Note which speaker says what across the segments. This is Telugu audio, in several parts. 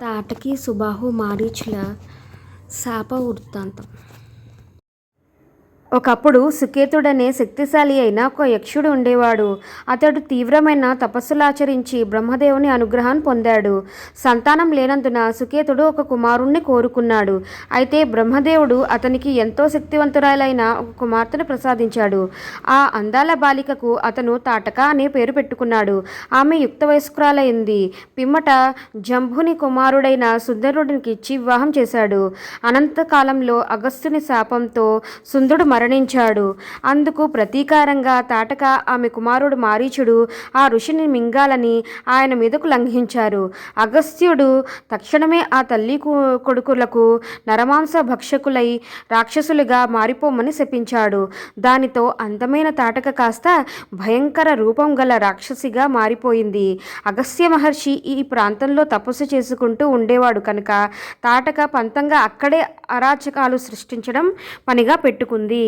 Speaker 1: తాటకి సుబాహు మారీచుల శాప వృత్తాంతం. ఒకప్పుడు సుకేతుడనే శక్తిశాలి అయిన ఒక యక్షుడు ఉండేవాడు. అతడు తీవ్రమైన తపస్సులాచరించి బ్రహ్మదేవుని అనుగ్రహం పొందాడు. సంతానం లేనందున సుకేతుడు ఒక కుమారుణ్ణి కోరుకున్నాడు. అయితే బ్రహ్మదేవుడు అతనికి ఎంతో శక్తివంతురాలైన ఒక కుమార్తెను ప్రసాదించాడు. ఆ అందాల బాలికకు అతను తాటక అనే పేరు పెట్టుకున్నాడు. ఆమె యుక్త వయస్కురాలైంది పిమ్మట జంభుని కుమారుడైన సుందరుడికి ఇచ్చి వివాహం చేశాడు. అనంతకాలంలో అగస్త్యుని శాపంతో సుందరుడు మరణించాడు. అందుకు ప్రతీకారంగా తాటక ఆమె కుమారుడు మారీచుడు ఆ ఋషిని మింగాలని ఆయన మీదకు లంఘించారు. అగస్త్యుడు తక్షణమే ఆ తల్లి కొడుకులకు నరమాంస భక్షకులై రాక్షసులుగా మారిపోమని శపించాడు. దానితో అందమైన తాటక కాస్త భయంకర రూపం గల రాక్షసిగా మారిపోయింది. అగస్త్య మహర్షి ఈ ప్రాంతంలో తపస్సు చేసుకుంటూ ఉండేవాడు కనుక తాటక పంతంగా అక్కడే అరాచకాలు సృష్టించడం పనిగా పెట్టుకుంది.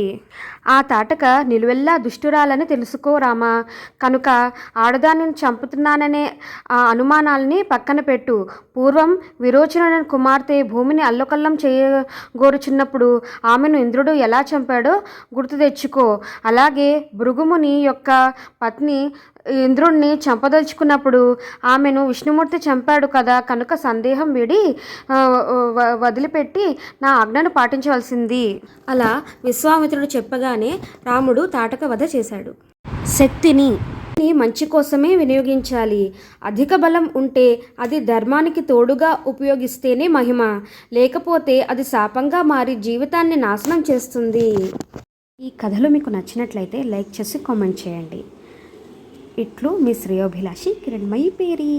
Speaker 1: ఆ తాటక నిలువెల్లా దుష్టురాలని తెలుసుకోరామా కనుక ఆడదానిని చంపుతున్నాననే ఆ అనుమానాలని పక్కన పెట్టు. పూర్వం విరోచన కుమార్తె భూమిని అల్లకల్లం చేయగోరుచున్నప్పుడు ఆమెను ఇంద్రుడు ఎలా చంపాడో గుర్తు తెచ్చుకో. అలాగే భృగుముని యొక్క పత్ని ఇంద్రుణ్ణి చంపదలుచుకున్నప్పుడు ఆమెను విష్ణుమూర్తి చంపాడు కదా. కనుక సందేహం విడి వదిలిపెట్టి నా ఆజ్ఞను పాటించవలసింది. అలా విశ్వామిత్రుడు చెప్పగానే రాముడు తాటక వధ చేశాడు. శక్తిని మంచి కోసమే వినియోగించాలి. అధిక బలం ఉంటే అది ధర్మానికి తోడుగా ఉపయోగిస్తేనే మహిమ. లేకపోతే అది శాపంగా మారి జీవితాన్ని నాశనం చేస్తుంది. ఈ కథలు మీకు నచ్చినట్లయితే లైక్ చేసి కామెంట్ చేయండి. ఇట్లు మీ శ్రేయోభిలాషి కిరణ్మయి పేరి.